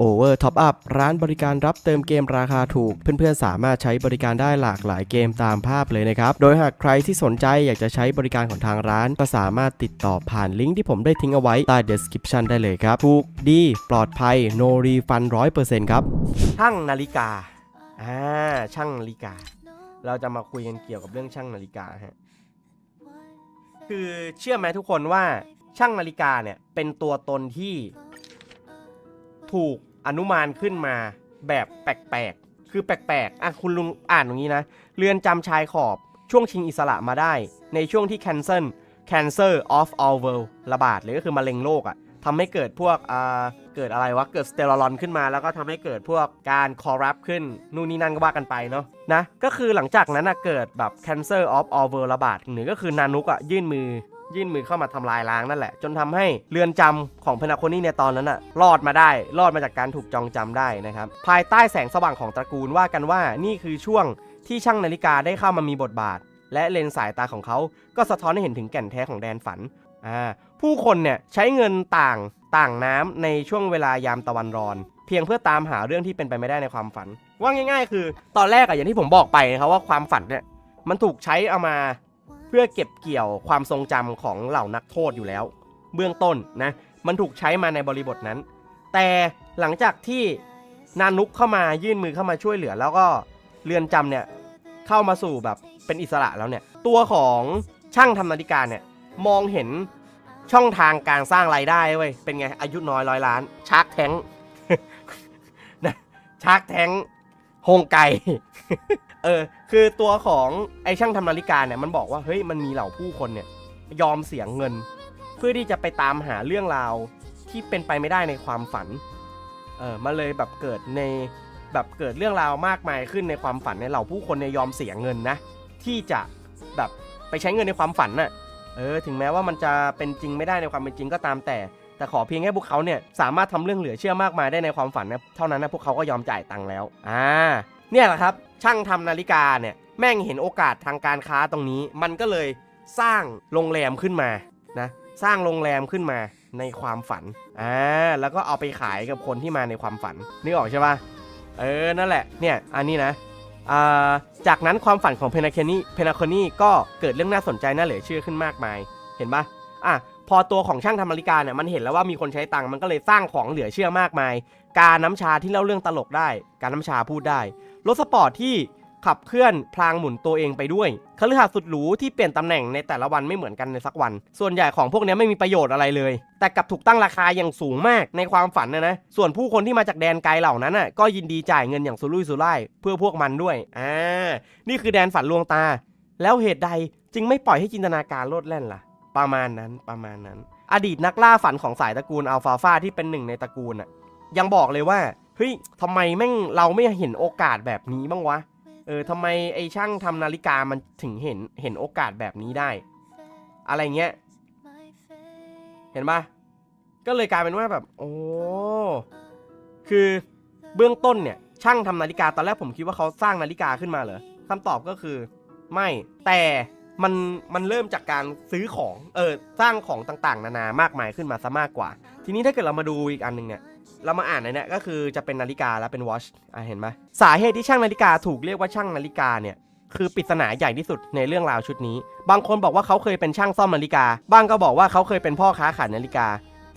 Over Top Up ร้านบริการรับเติมเกมราคาถูก เพื่อนๆ สามารถใช้บริการได้หลากหลายเกมตามภาพเลยนะครับ โดยหากใครที่สนใจอยากจะใช้บริการของทางร้าน ก็สามารถติดต่อผ่านลิงก์ที่ผมได้ทิ้งเอาไว้ใต้ description ได้เลยครับ ถูกดี ปลอดภัย no refund 100%ครับ ช่างนาฬิกา อ่า ช่างนาฬิกา เราจะมาคุยกันเกี่ยวกับเรื่องช่างนาฬิกาฮะ คือเชื่อไหมทุกคนว่าช่างนาฬิกาเนี่ยเป็นตัวตนที่ ถูกอนุมานขึ้นมาแบบแปลกๆ คือแปลกๆ อะคุณลุงอ่านตรงนี้นะ เรือนจำชายขอบช่วงชิงอิสระมาได้ ในช่วงที่ Cancer Cancer of all world ระบาดหรือก็คือมะเร็งโลกอะ่ะทำให้เกิดพวกอ่าเกิดอะไรวะ เกิดสเตอรอลขึ้นมาแล้วก็ทำให้เกิดพวกการคอร์รัปขึ้น นู่นนี่นั่นก็ว่ากันไปเนาะนะ ก็คือหลังจากนั้นอะเกิดแบบ Cancer of all world ระบาดหรือก็คือนานุกอะยื่นมือ ยื่นมือเข้ามาทำลายล้างนั่นแหละ จนทำให้เรือนจำของเพนาโคนี่ในตอนนั้นอะรอดมาได้ รอดมาจากการถูกจองจำได้นะครับ ภายใต้แสงสว่างของตระกูลว่ากันว่านี่คือช่วงที่ช่างนาฬิกาได้เข้ามามีบทบาท และเลนส์สายตาของเขาก็สะท้อนให้เห็นถึงแก่นแท้ของแดนฝันอ่าผู้คนเนี่ยใช้เงินต่างต่างน้ำในช่วงเวลายามตะวันรอน เพียงเพื่อตามหาเรื่องที่เป็นไปไม่ได้ในความฝัน ว่าง่าย ๆ คือ ตอนแรกอะอย่างที่ผมบอกไปนะครับว่าความฝันเนี่ยมันถูกใช้เอามา พื่อเก็บเกี่ยวความทรงจำของเหล่านักโทษอยู่แล้ว เบื้องต้นนะมันถูกใช้มาในบริบทนั้น แต่หลังจากที่นานุกเข้ามายื่นมือเข้ามาช่วยเหลือ แล้วก็เรือนจำเนี่ยเข้ามาสู่แบบเป็นอิสระแล้วเนี่ยตัวของช่างทำนาฬิกาเนี่ยมองเห็นช่องทางการสร้างรายได้เว้ยเป็นไงอายุน้อยร้อยล้านชาร์กแทงนะชาร์กแทง โฮงไก่เออ คือตัวของไอช่างทำนาฬิกาเนี่ยมันบอกว่าเฮ้ยมันมีเหล่าผู้คนเนี่ย ยอมเสียงเงิน เพื่อที่จะไปตามหาเรื่องราวที่เป็นไปไม่ได้ในความฝัน เออมาเลยแบบเกิดในแบบเกิดเรื่องราวมากมายขึ้นในความฝันในยเหล่าผู้คนเนี่ยยอมเสียเงินนะ ที่จะแบบไปใช้เงินในความฝันน่ะเออถึงแม้ว่ามันจะเป็นจริงไม่ได้ในความเป็นจริงก็ตามแต่ แต่ขอเพียงแค่พวกเขาเนี่ยสามารถทำเรื่องเหลือเชื่อมากมายได้ในความฝันนะเท่านั้นนะพวกเขาก็ยอมจ่ายตังค์แล้วอ่าเนี่ยแหละครับช่างทำนาฬิกาเนี่ยแม่งเห็นโอกาสทางการค้าตรงนี้ มันก็เลยสร้างโรงแรมขึ้นมานะสร้างโรงแรมขึ้นมาในความฝันอ่าแล้วก็เอาไปขายกับคนที่มาในความฝันนึกออกใช่ปะเออนั่นแหละเนี่ยอันนี้นะอ่าจากนั้นความฝันของเพนาเคนี่เพนาคนี่ก็เกิดเรื่องน่าสนใจน่าเหลือเชื่อขึ้นมากมาย เห็นปะอะ พอตัวของช่างทำนาฬิกาเนี่ยมันเห็นแล้วว่ามีคนใช้ตังค์มันก็เลยสร้างของเหลือเชื่อมากมาย การน้ำชาที่เล่าเรื่องตลกได้ การน้ำชาพูดได้ รถสปอร์ตที่ขับเคลื่อนพลางหมุนตัวเองไปด้วยคฤหาสน์สุดหรูที่เปลี่ยนตำแหน่งในแต่ละวันไม่เหมือนกันในสักวัน ส่วนใหญ่ของพวกนี้ไม่มีประโยชน์อะไรเลย แต่กลับถูกตั้งราคาอย่างสูงมากในความฝันนะนะ ส่วนผู้คนที่มาจากแดนไกลเหล่านั้นน่ะก็ยินดีจ่ายเงินอย่างสุรุ่ยสุร่ายเพื่อพวกมันด้วยอ่านี่คือแดนฝันลวงตา แล้วเหตุใดจึงไม่ปล่อยให้จินตนาการโลดแล่นล่ะ ประมาณนั้นประมาณนั้น อดีตนักล่าฝันของสายตระกูลอัลฟาฟาที่เป็นหนึ่งในตระกูลน่ะยังบอกเลยว่าเฮ้ยทำไมแม่งเราไม่เห็นโอกาสแบบนี้บ้างวะเออทำไมไอช่างทำนาฬิกามันถึงเห็นเห็นโอกาสแบบนี้ได้ อะไรเงี้ยเห็นปะก็เลยกลายเป็นว่าแบบ โอ้คือเบื้องต้นเนี่ย ช่างทำนาฬิกาตอนแรกผมคิดว่าเขาสร้างนาฬิกาขึ้นมาเหรอคำตอบก็คือ ไม่แต่ มันมันเริ่มจากการซื้อของเออสร้างของต่างๆ นานามากมายขึ้นมาซะมากกว่า ทีนี้ถ้าเกิดเรามาดูอีกอันหนึ่งเนี่ยเรามาอ่านในเนี่ยก็คือจะเป็นนาฬิกาแล้วเป็นวอชอะเห็นไหมสาเหตุที่ช่างนาฬิกาถูกเรียกว่าช่างนาฬิกาเนี่ยคือปริศนาใหญ่ที่สุดในเรื่องราวชุดนี้ บางคนบอกว่าเขาเคยเป็นช่างซ่อมนาฬิกา บ้างก็บอกว่าเขาเคยเป็นพ่อค้าขายนาฬิกา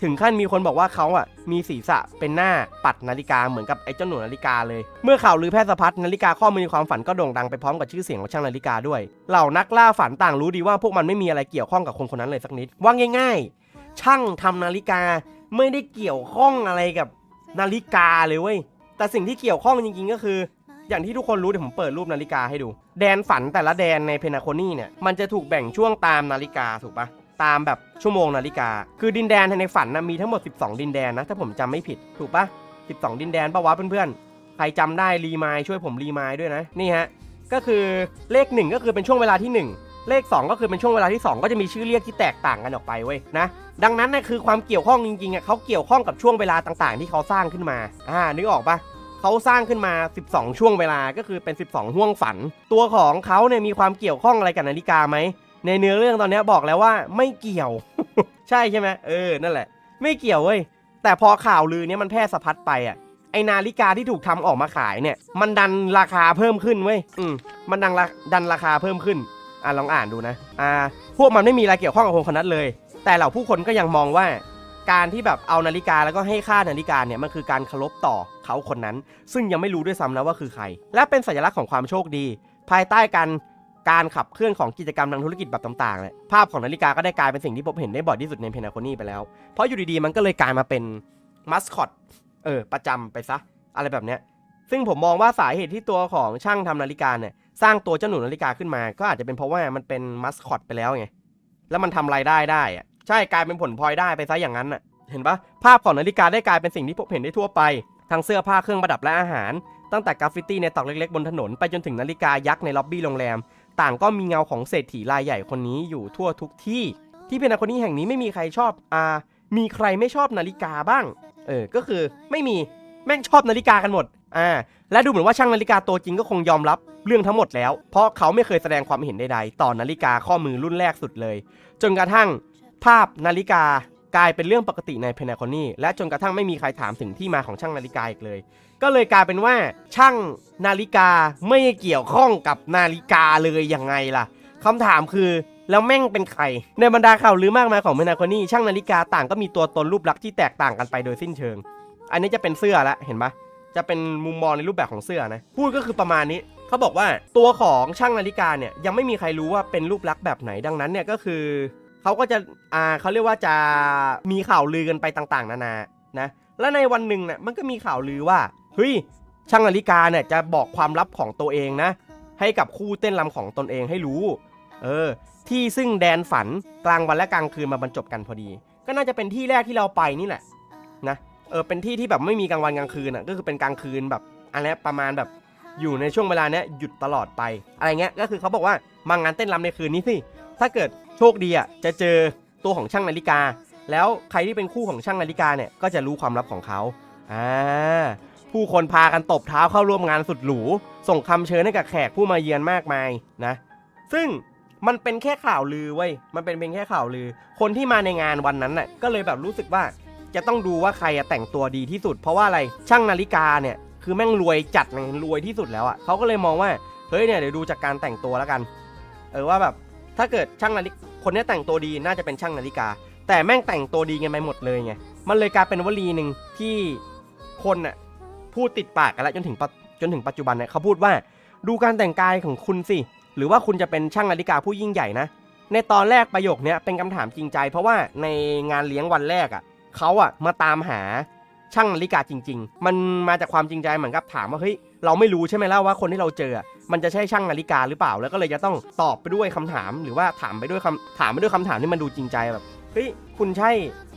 ถึงขั้นมีคนบอกว่าเขาอะมีศีรษะเป็นหน้าปัดนาฬิกาเหมือนกับไอ้เจ้าหนูนาฬิกาเลย เมื่อข่าวลือแพร่สะพัดนาฬิกาข้อมือในความฝันก็โด่งดังไปพร้อมกับชื่อเสียงของช่างนาฬิกาด้วย เหล่านักล่าฝันต่างรู้ดีว่าพวกมันไม่มีอะไรเกี่ยวข้องกับคนคนนั้นเลยสักนิดว่าง่ายๆ ช่างทำนาฬิกาไม่ได้เกี่ยวข้องอะไรกับนาฬิกาเลยเว้ยแต่สิ่งที่เกี่ยวข้องจริงๆก็คือ อย่างที่ทุกคนรู้เดี๋ยวผมเปิดรูปนาฬิกาให้ดู แดนฝันแต่ละแดนในเพนาโคนี่เนี่ยมันจะถูกแบ่งช่วงตามนาฬิกาถูกปะ ตามแบบชั่วโมงนาฬิกา คือดินแดนในฝันนะมีทั้งหมด 12 ดินแดนนะ ถ้าผมจำไม่ผิดถูกปะ12 ดินแดนปะวะเพื่อนๆ ใครจำได้รีมายช่วยผมรีมายด้วยนะ นี่ฮะ ก็คือเลข 1 ก็คือเป็นช่วงเวลาที่ 1 เลข 2 ก็คือเป็นช่วงเวลาที่ 2 ก็จะมีชื่อเรียกที่แตกต่างกันออกไปเว้ยนะ ดังนั้นนะคือความเกี่ยวข้องจริงๆอะเขาเกี่ยวข้องกับช่วงเวลาต่างๆ ที่เขาสร้างขึ้นมา อ่า นึกออกปะเขาสร้างขึ้นมา 12 ช่วงเวลา ก็คือเป็น 12 ห่วงฝัน ตัวของเขาเนี่ยมีความเกี่ยวข้องอะไรกับนาฬิกาไหม ในเนื้อเรื่องตอนนี้บอกแล้วว่าไม่เกี่ยว ใช่ใช่ไหมเออนั่นแหละ ไม่เกี่ยวเว้ยแต่พอข่าวลือเนี้ยมันแพร่สะพัดไปอะไอนาฬิกาที่ถูกทำออกมาขายเนี่ย มันดันราคาเพิ่มขึ้นเว้ยอืมมันดังราดันราคาเพิ่มขึ้นอะลองอ่านดูนะอ่าพวกมันไม่มีอะไรเกี่ยวข้องกับคนคนนั้นเลย แต่เหล่าผู้คนก็ยังมองว่าการที่แบบเอานาฬิกาแล้วก็ให้ค่านาฬิกาเนี่ยมันคือการเคารพต่อเขาคนนั้น ซึ่งยังไม่รู้ด้วยซ้ำนะว่าคือใคร และเป็นสัญลักษณ์ของความโชคดี ภายใต้การ การขับเคลื่อนของกิจกรรมทางธุรกิจแบบต่างๆเนี่ยภาพของนาฬิกาก็ได้กลายเป็นสิ่งที่พบเห็นได้บ่อยที่สุดในเพนาโคนีไปแล้ว เพราะอยู่ดีๆ มันก็เลยกลายมาเป็นมัสคอตเออประจำไปซะ อะไรแบบเนี้ยซึ่งผมมองว่าสาเหตุที่ตัวของช่างทำนาฬิกาเนี่ยสร้างตัวเจ้าหนูนาฬิกาขึ้นมา ก็อาจจะเป็นเพราะว่ามันเป็นมัสคอตไปแล้วไงแล้วมันทำรายได้ได้อะใช่กลายเป็นผลพลอยได้ไปซะอย่างนั้นน่ะเห็นปะภาพของนาฬิกาได้กลายเป็นสิ่งที่พบเห็นได้ทั่วไปทั้งเสื้อผ้าเครื่องประดับและอาหารตั้งแต่กราฟฟิตี้ในตอกเล็กๆบนถนนไปจนถึงนาฬิกายักษ์ในล็อบบี้โรงแรม ต่างก็มีเงาของเศรษฐีรายใหญ่คนนี้อยู่ทั่วทุกที่ ที่เพนาโคนีแห่งนี้ไม่มีใครชอบอ่ามีใครไม่ชอบนาฬิกาบ้าง เออ ก็คือไม่มีแม่งชอบนาฬิกากันหมด อ่า และดูเหมือนว่าช่างนาฬิกาตัวจริงก็คงยอมรับเรื่องทั้งหมดแล้ว เพราะเขาไม่เคยแสดงความเห็นใดๆ ต่อนาฬิกาข้อมือรุ่นแรกสุดเลย จนกระทั่ง ภาพนาฬิกา กลายเป็นเรื่องปกติในเพนาโคนีและจนกระทั่งไม่มีใครถามถึงที่มาของช่างนาฬิกาอีกเลย ก็เลยกลายเป็นว่าช่างนาฬิกาไม่เกี่ยวข้องกับนาฬิกาเลยยังไงล่ะคำถามคือแล้วแม่งเป็นใคร ในบรรดาข่าวลือมากมายของเพนาโคนีช่างนาฬิกาต่างก็มีตัวตนรูปลักษณ์ที่แตกต่างกันไปโดยสิ้นเชิง อันนี้จะเป็นเสื้อละเห็นปะจะเป็นมุมมองในรูปแบบของเสื้อนะพูดก็คือประมาณนี้เขาบอกว่าตัวของช่างนาฬิกาเนี่ยยังไม่มีใครรู้ว่าเป็นรูปลักษณ์แบบไหนดังนั้นเนี่ยก็คือ เขาก็จะอ่าเขาเรียกว่าจะมีข่าวลือกันไปต่างๆ นานานะและในวันหนึ่งเนี่ยมันก็มีข่าวลือว่าเฮ้ยช่างนาฬิกาเนี่ยจะบอกความลับของตัวเองนะ ให้กับคู่เต้นรำของตนเองให้รู้ เออ ที่ซึ่งแดนฝันกลางวันและกลางคืนมาบรรจบกันพอดี ก็น่าจะเป็นที่แรกที่เราไปนี่แหละนะเออเป็นที่ที่แบบไม่มีกลางวันกลางคืนอะก็คือเป็นกลางคืนแบบอันนี้ประมาณแบบอยู่ในช่วงเวลาเนี้ยหยุดตลอดไป อะไรเงี้ยก็คือเขาบอกว่า มางานเต้นรำในคืนนี้สิถ้าเกิด โชคดีอะจะเจอตัวของช่างนาฬิกา แล้วใครที่เป็นคู่ของช่างนาฬิกาเนี่ยก็จะรู้ความลับของเขาอ่าผู้คนพากันตบเท้าเข้าร่วมงานสุดหรู ส่งคำเชิญให้กับแขกผู้มาเยือนมากมายนะ ซึ่งมันเป็นแค่ข่าวลือเว้ย มันเป็นเพียงแค่ข่าวลือ คนที่มาในงานวันนั้นน่ะก็เลยแบบรู้สึกว่าจะต้องดูว่าใครอะแต่งตัวดีที่สุด เพราะว่าอะไรช่างนาฬิกาเนี่ย คือแม่งรวยจัดไงรวยที่สุดแล้วอะ่ะเขาก็เลยมองว่าเฮ้ยเนี่ยเดี๋ยวดูจากการแต่งตัวแล้วกัน เออว่าแบบถ้าเกิดช่างนาฬิ คนนี้แต่งตัวดีน่าจะเป็นช่างนาฬิกา แต่แม่งแต่งตัวดีกันไปหมดเลยไงมันเลยกลายเป็นวลีหนึ่งที่คนน่ะพูดติดปากกันแล้วจนถึงจนถึงปัจจุบันเนี่ยเขาพูดว่าดูการแต่งกายของคุณสิ หรือว่าคุณจะเป็นช่างนาฬิกาผู้ยิ่งใหญ่นะ ในตอนแรกประโยคนี้เป็นคำถามจริงใจ เพราะว่าในงานเลี้ยงวันแรกอะเขาอะมาตามหาช่างนาฬิกาจริง ๆ มันมาจากความจริงใจเหมือนกับถามว่าเฮ้ยเราไม่รู้ใช่ไหมล่ะว่าคนที่เราเจอ มันจะใช่ช่างนาฬิกาหรือเปล่า แล้วก็เลยจะต้องตอบไปด้วยคำถาม หรือว่าถามไปด้วยคำถามไปด้วยคำถามที่มันดูจริงใจแบบเฮ้ยคุณใช่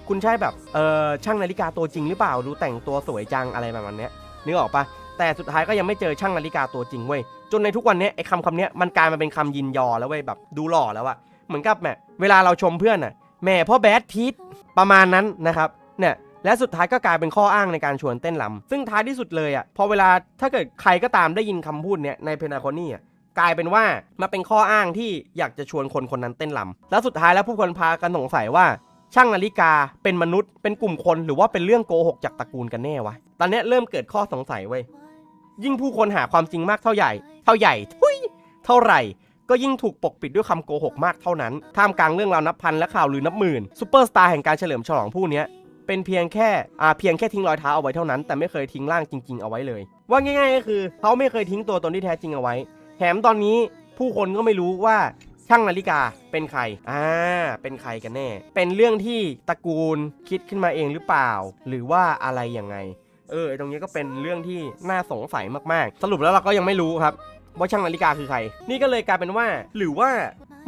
คุณใช่แบบเออช่างนาฬิกาตัวจริงหรือเปล่าดูแต่งตัวสวยจังอะไรแบบนี้นึกออกปะแต่สุดท้ายก็ยังไม่เจอช่างนาฬิกาตัวจริงเว้ยจนในทุกวันนี้ไอ้คำคำนี้มันกลายมาเป็นคำยินยอแล้วเว้ยแบบดูหล่อแล้วอะเหมือนกับแหมเวลาเราชมเพื่อนอะแหม่พ่อแบดพีทประมาณนั้นนะครับเนี่ย และสุดท้ายก็กลายเป็นข้ออ้างในการชวนเต้นรำซึ่งท้ายที่สุดเลยอะพอเวลาถ้าเกิดใครก็ตามได้ยินคำพูดเนี้ยในเพนาโคนี่อะกลายเป็นว่ามาเป็นข้ออ้างที่อยากจะชวนคนคนนั้นเต้นรำแล้วสุดท้ายแล้วผู้คนพากันสงสัยว่าช่างนาฬิกาเป็นมนุษย์เป็นกลุ่มคนหรือว่าเป็นเรื่องโกหกจากตระกูลกันแน่วะ ตอนนี้เริ่มเกิดข้อสงสัยเว้ย ยิ่งผู้คนหาความจริงมากเท่าใหญ่ เท่าใหญ่ทุยเท่าไหร่ ก็ยิ่งถูกปกปิดด้วยคำโกหกมากเท่านั้น ท่ามกลางเรื่องราวนับพันและข่าวลือนับหมื่นซูเปอร์สตาร์แห่งการเฉลิมฉลองผู้นี้ เป็นเพียงแค่อ่าเพียงแค่ทิ้งรอยเท้าเอาไว้เท่านั้น แต่ไม่เคยทิ้งร่างจริง ๆ เอาไว้เลย ว่าง่ายๆก็คือเขาไม่เคยทิ้งตัวตนที่แท้จริงเอาไว้ แถมตอนนี้ผู้คนก็ไม่รู้ว่าช่างนาฬิกาเป็นใคร อ่า เป็นใครกันแน่ เป็นเรื่องที่ตระกูลคิดขึ้นมาเองหรือเปล่า หรือว่าอะไรยังไง เออ ตรงนี้ก็เป็นเรื่องที่น่าสงสัยมากๆ สรุปแล้วเราก็ยังไม่รู้ครับ ว่าช่างนาฬิกาคือใคร นี่ก็เลยกลายเป็นว่า หรือว่า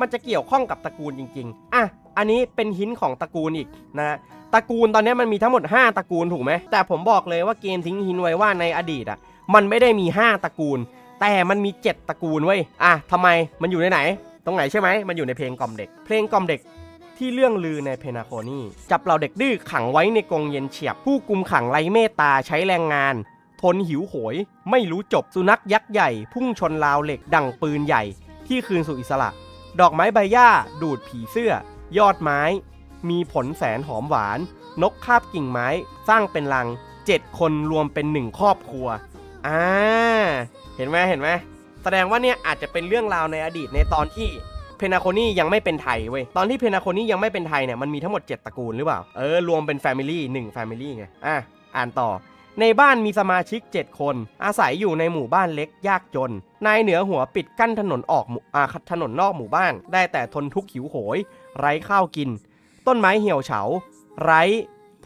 มันจะเกี่ยวข้องกับตระกูลจริง ๆ อะ อันนี้เป็นหินของตระกูลอีกนะตระกูลตอนนี้มันมีทั้งหมด 5ตระกูลถูกไหมแต่ผมบอกเลยว่าเกมทิ้งหินไว้ว่าในอดีตอะมันไม่ได้มี 5ตระกูล แต่มันมี 7ตระกูลเว้ยอะทำไมมันอยู่ในไหน ตรงไหนใช่ไหมมันอยู่ในเพลงกล่อมเด็ก เพลงกล่อมเด็กที่เรื่องลือในเพนาโคนีจับเราเด็กดื้อขังไว้ในกรงเย็นเฉียบ ผู้กุมขังไร้เมตตาใช้แรงงาน ทนหิวโหย ไม่รู้จบสุนัขยักษ์ใหญ่ พุ่งชนราวเหล็กดั่งปืนใหญ่ ที่คืนสู่อิสระ ดอกไม้ใบหญ้า ดูดผีเสื้อ ยอดไม้ มีผลแสนหอมหวาน นกคาบกิ่งไม้สร้างเป็นรัง7คนรวมเป็น1ครอบครัวอ่าเห็นไหมเห็นไหมแสดงว่าเนี่ยอาจจะเป็นเรื่องราวในอดีตในตอนที่เพนาโคนี่ยังไม่เป็นไทยเว้ย ตอนที่เพนาโคนี่ยังไม่เป็นไทยเนี่ยมันมีทั้งหมด 7 ตระกูลหรือเปล่า เออ รวมเป็นแฟมิลี่หนึ่งแฟมิลี่ไง อะ อ่านต่อ ในบ้านมีสมาชิก 7 คน อาศัยอยู่ในหมู่บ้านเล็กยากจน นายเหนือหัวปิดกั้นถนนออกอาถนนนอกหมู่บ้าน ได้แต่ทนทุกข์หิวโหย ไร้ข้าวกิน ต้นไม้เหี่ยวเฉา ไร้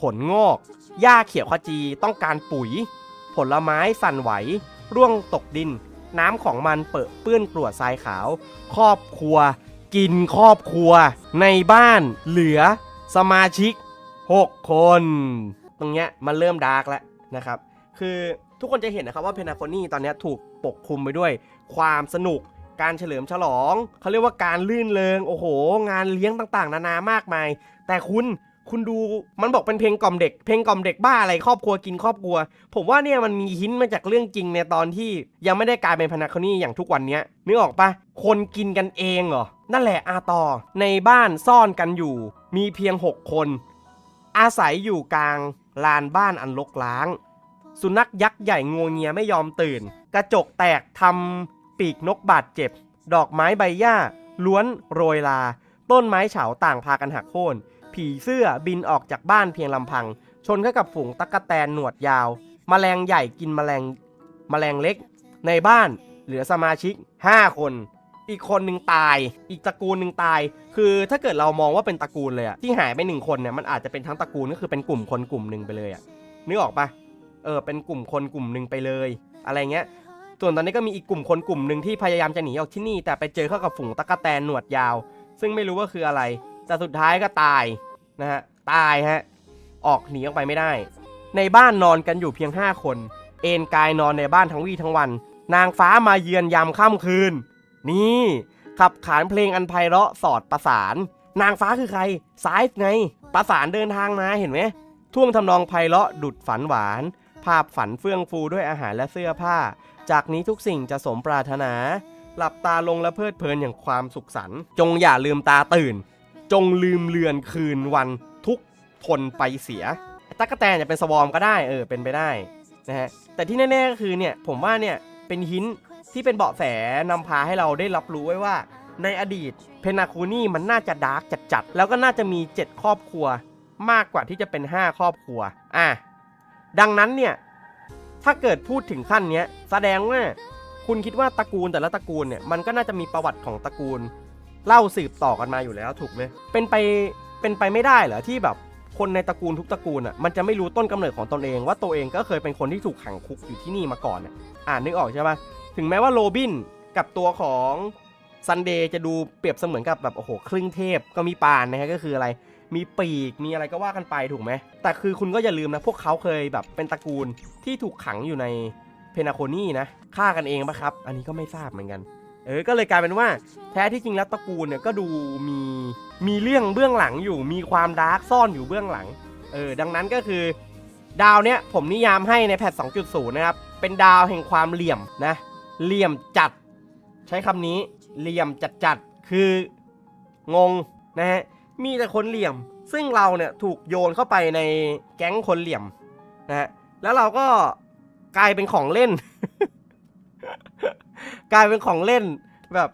ผลงอก หญ้าเขียวขจีต้องการปุ๋ย ผลไม้สั่นไหว ร่วงตกดิน น้ำของมันเปรอะเปื้อนกรวดทรายขาว ครอบครัว กินครอบครัว ในบ้านเหลือ สมาชิก 6 คน ตรงเนี้ยมันเริ่มดาร์กแล้ว นะครับคือทุกคนจะเห็นนะครับว่าเพนาโคนี่ตอนนี้ถูกปกคลุมไปด้วย ความสนุกการเฉลิมฉลอง เขาเรียกว่าการลื่นเริงโอ้โห งานเลี้ยงต่างๆ นานามากมาย แต่คุณคุณดูมันบอกเป็นเพลงกล่อมเด็ก เพลงกล่อมเด็กบ้าอะไรครอบครัวกินครอบครัว ผมว่าเนี่ยมันมีหินมาจากเรื่องจริงในตอนที่ยังไม่ได้กลายเป็นพนาโคนี่อย่างทุกวันนี้นึกออกปะคนกินกันเองเหรอ นั่นแหละอาต่อในบ้านซ่อนกันอยู่ มีเพียง 6 คน อาศัยอยู่กลาง ลานบ้านอันรกร้าง สุนัขยักษ์ใหญ่งวงเงียไม่ยอมตื่น กระจกแตกทำปีกนกบาดเจ็บ ดอกไม้ใบหญ้า ล้วนโรยลา ต้นไม้เฉาต่างพากันหักโค่นผีเสื้อบินออกจากบ้านเพียงลำพัง ชนเข้ากับฝูงตั๊กแตนหนวดยาวแมลงใหญ่กินแมลงแมลงเล็ก ในบ้านเหลือสมาชิก 5 คน อีกคนหนึ่งตาย อีกตระกูลหนึ่งตาย คือถ้าเกิดเรามองว่าเป็นตระกูลเลยอะที่หายไปหนึ่งคนเนี่ยมันอาจจะเป็นทั้งตระกูลก็คือเป็นกลุ่มคนกลุ่มหนึ่งไปเลยอะนึกออกปะเออเป็นกลุ่มคนกลุ่มหนึ่งไปเลย อะไรเงี้ยส่วนตอนนี้ก็มีอีกกลุ่มคนกลุ่มหนึ่งที่พยายามจะหนีออกที่นี่แต่ไปเจอเข้ากับฝูงตะกแตนหนวดยาว ซึ่งไม่รู้ว่าคืออะไรแต่สุดท้ายก็ตายนะฮะตายฮะออกหนีออกไปไม่ได้ ในบ้านนอนกันอยู่เพียง 5 คน เอนกายนอนในบ้านทั้งวี่ทั้งวัน นางฟ้ามาเยือนยามค่ำคืน นี่ขับขานเพลงอันไพเราะสอดประสาน นางฟ้าคือใครซ้ายไง ประสานเดินทางมาเห็นไหมท่วงทำนองไพเราะดุดฝันหวาน ภาพฝันเฟื่องฟูด้วยอาหารและเสื้อผ้า จากนี้ทุกสิ่งจะสมปรารถนา หลับตาลงและเพลิดเพลินอย่างความสุขสันต์จงอย่าลืมตาตื่น จงลืมเลือนคืนวันทุกทนไปเสียตั๊กแตนจะเป็นสวอมก็ได้เออเป็นไปได้นะฮะแต่ที่แน่ๆก็คือเนี่ยผมว่าเนี่ยเป็นหิน ที่เป็นเบาะแสนำพาให้เราได้รับรู้ไว้ว่า ในอดีตเพนาคูนี่มันน่าจะดาร์กจัดๆแล้วก็น่าจะมี 7 ครอบครัว มากกว่าที่จะเป็น 5 ครอบครัวอะดังนั้นเนี่ยถ้าเกิดพูดถึงขั้นเนี้ยแสดงว่าคุณคิดว่าตระกูลแต่ละตระกูลเนี่ยมันก็น่าจะมีประวัติของตระกูล เล่าสืบต่อกันมาอยู่แล้วถูกไหมเป็นไปเป็นไปไม่ได้เหรอที่แบบคนในตระกูลทุกตระกูลอะมันจะไม่รู้ต้นกำเนิดของตนเองว่าตัวเองก็เคยเป็นคนที่ถูกขังคุกอยู่ที่นี่มาก่อนอะอ่านนึกออกใช่ปะ ถึงแม้ว่าโรบินกับตัวของซันเดย์จะดูเปรียบเสมือนกับแบบโอ้โหครึ่งเทพก็มีปานนะฮะก็คืออะไรมีปีกมีอะไรก็ว่ากันไปถูกไหม แต่คือคุณก็อย่าลืมนะ พวกเขาเคยแบบเป็นตระกูลที่ถูกขังอยู่ในเพนาโคนี่นะฆ่ากันเองปะครับ อันนี้ก็ไม่ทราบเหมือนกัน เออ ก็เลยกลายเป็นว่า แท้ที่จริงแล้วตระกูลเนี่ยก็ดูมีมีเรื่องเบื้องหลังอยู่ มีความดาร์กซ่อนอยู่เบื้องหลัง เออ ดังนั้นก็คือ ดาวเนี้ยผมนิยามให้ในแพท2.0 นะครับ เป็นดาวแห่งความเหลี่ยมนะ เหลี่ยมจัด ใช้คำนี้เหลี่ยมจัดจัดคืองงนะฮะมีแต่คนเหลี่ยม ซึ่งเราเนี่ยถูกโยนเข้าไปในแก๊งคนเหลี่ยมนะฮะแล้วเราก็กลายเป็นของเล่น กลายเป็นของเล่นแบบ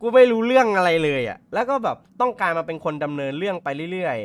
กูไม่รู้เรื่องอะไรเลยอะ่ะแล้วก็แบบต้องการมาเป็นคนดำเนินเรื่องไปเรื่อย